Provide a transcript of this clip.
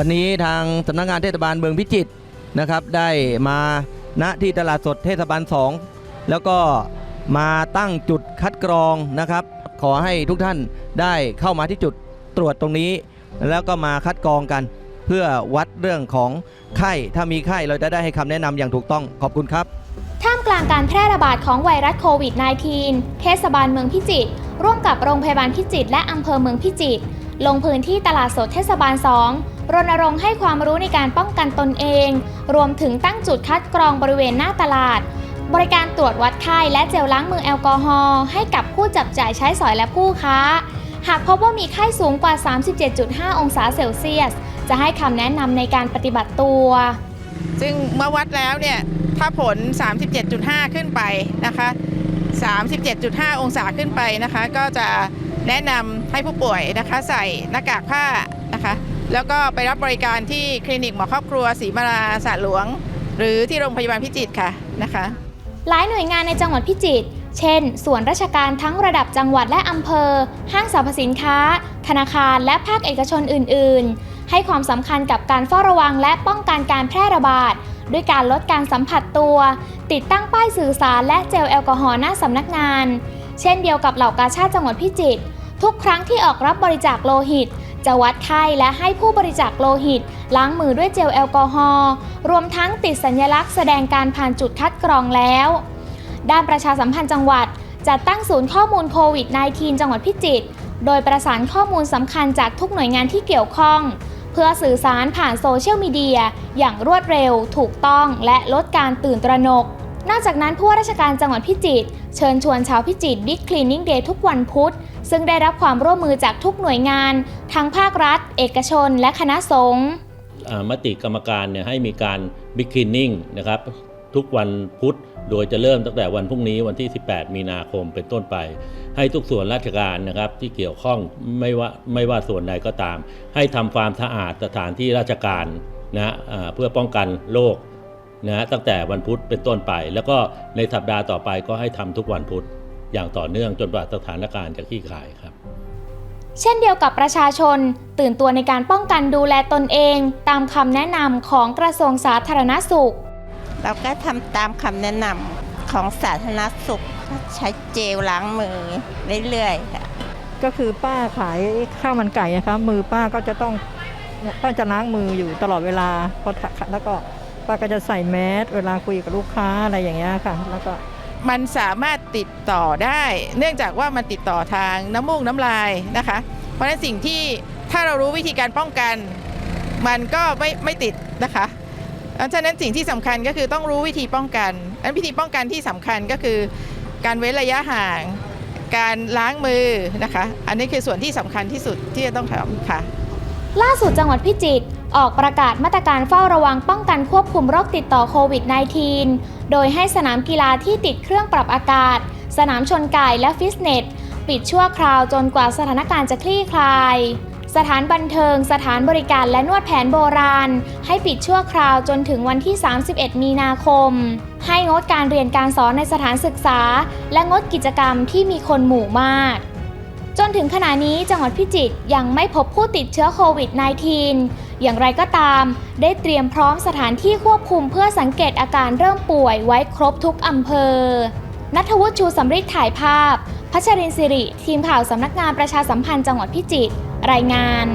วันนี้ทางสำนักงานเทศบาลเมืองพิจิตรนะครับ ได้มาณที่ตลาดสดเทศบาล 2 แล้วก็มาตั้งจุดคัดกรองนะครับ ขอให้ทุกท่านได้เข้ามาที่จุดตรวจตรงนี้ แล้วก็มาคัดกรองกัน เพื่อวัดเรื่องของไข้ถ้ามีไข้เราจะได้ให้คำแนะนำอย่างถูกต้องขอบคุณครับท่ามกลางการแพร่ระบาดของไวรัสโควิด -19 เทศบาลเมืองพิจิตรร่วมกับโรงพยาบาลพิจิตรและอำเภอเมืองพิจิตรลงพื้นที่ตลาดสดเทศบาล 2 รณรงค์ให้ความรู้ในการป้องกันตนเอง รวมถึงตั้งจุดคัดกรองบริเวณหน้าตลาด บริการตรวจวัดไข้และเจลล้างมือแอลกอฮอล์ให้กับผู้จับจ่ายใช้สอยและผู้ค้า หากพบว่ามีไข้สูงกว่า 37.5 องศาเซลเซียส จะให้คำแนะนำในการปฏิบัติตัว ซึ่งเมื่อวัดแล้วเนี่ยถ้าผล 37.5 ขึ้นไปนะคะ 37.5 องศาขึ้นไปนะคะ ก็จะแนะนำให้ผู้ป่วยนะคะใส่หน้ากากผ้านะคะ แล้วก็ไปรับบริการที่คลินิกหมอครอบครัวศรีมาราสระหลวง หรือที่โรงพยาบาลพิจิตรค่ะนะคะ หลายหน่วยงานในจังหวัดพิจิตรเช่น ส่วนราชการทั้งระดับจังหวัดและอำเภอ ห้างสรรพสินค้า ธนาคารและภาคเอกชนอื่น ๆ ให้ความสำคัญกับการเฝ้าระวังและป้องกันการแพร่ระบาด ด้วยการลดการสัมผัสตัว ติดตั้งป้ายสื่อสารและเจลแอลกอฮอล์หน้าสำนักงาน เช่นเดียวกับเหล่ากาชาติจังหวัดพิจิตรทุกครั้งที่ออกรับบริจาคโลหิต จะวัดไข้และให้ผู้บริจาคโลหิต ล้างมือด้วยเจลแอลกอฮอล์รวมทั้งติดสัญลักษณ์แสดงการผ่านจุดคัดกรองแล้ว ด้านประชาสัมพันธ์จังหวัดจัดตั้งศูนย์ข้อมูลโควิด -19 จังหวัดพิจิตรโดยประสานข้อมูลสำคัญจากทุกหน่วยงานที่เกี่ยวข้อง เพื่อสื่อสารผ่านโซเชียลมีเดียอย่างรวดเร็ว ถูกต้องและลดการตื่นตระหนก นอกจากนั้นผู้ว่าราชการจังหวัดพิจิตรเชิญชวนชาวพิจิตรบิ๊กคลีนิ่งเดย์ทุกวันพุธ ซึ่งได้รับความร่วมมือจากทุกหน่วยงาน ทั้งภาครัฐ เอกชน และคณะสงฆ์มติกรรมการเนี่ยให้มีการบิ๊กคลีนนิ่งนะครับทุกวันพุธ โดยจะเริ่มตั้งแต่วันพรุ่งนี้วันที่ 18 มีนาคมเป็นต้นไป ให้ทุกส่วนราชการนะครับที่เกี่ยวข้องไม่ว่าไม่ว่าส่วนใดก็ตาม ให้ทำความสะอาดสถานที่ราชการนะะเพื่อป้องกันโรค นะฮะตั้งแต่วันพุธเป็นต้นไป แล้วก็ในสัปดาห์ต่อไปก็ให้ทำทุกวันพุธอย่างต่อเนื่องจนกว่าสถานการณ์จะคลี่คลายครับ เช่นเดียวกับประชาชน ตื่นตัวในการป้องกันดูแลตนเอง ตามคำแนะนำของกระทรวงสาธารณสุข เราก็ทำตามคำแนะนำของสาธารณสุขใช้เจลล้างมือเรื่อยๆค่ะก็คือป้าขายข้าวมันไก่นะคะมือป้าก็จะต้องต้องจะล้างมืออยู่ตลอดเวลาพอแล้วก็ ป้าก็จะใส่แมสเวลาคุยกับลูกค้าอะไรอย่างเงี้ยค่ะ แล้วก็มันสามารถติดต่อได้ เนื่องจากว่ามันติดต่อทางน้ำมูกน้ำลายนะคะ เพราะฉะนั้นสิ่งที่ถ้าเรารู้วิธีการป้องกัน มันก็ไม่ไม่ติดนะคะเพราะฉะนั้นสิ่งที่สำคัญก็คือต้องรู้วิธีป้องกัน อันวิธีป้องกันที่สำคัญก็คือการเว้นระยะห่าง การล้างมือนะคะ อันนี้คือส่วนที่สำคัญที่สุดที่จะต้องทำค่ะ ล่าสุดจังหวัดพิจิตร ออกประกาศมาตรการเฝ้าระวังป้องกันควบคุมโรคติดต่อโควิด -19 โดยให้สนามกีฬาที่ติดเครื่องปรับอากาศ สนามชนไก่และฟิตเนส ปิดชั่วคราวจนกว่าสถานการณ์จะคลี่คลาย สถานบันเทิง สถานบริการและนวดแผนโบราณ ให้ปิดชั่วคราวจนถึงวันที่ 31 มีนาคม ให้งดการเรียนการสอนในสถานศึกษา และงดกิจกรรมที่มีคนหมู่มากจนถึงขณะนี้จังหวัดพิจิตรยังไม่พบผู้ติดเชื้อโควิด -19 อย่างไรก็ตาม ได้เตรียมพร้อมสถานที่ควบคุมเพื่อสังเกตอาการเริ่มป่วยไว้ครบทุกอำเภอ นัทวุฒิชูสำริดถ่ายภาพ พัชรินทร์สิริ ทีมข่าวสำนักงานประชาสัมพันธ์จังหวัดพิจิตร รายงาน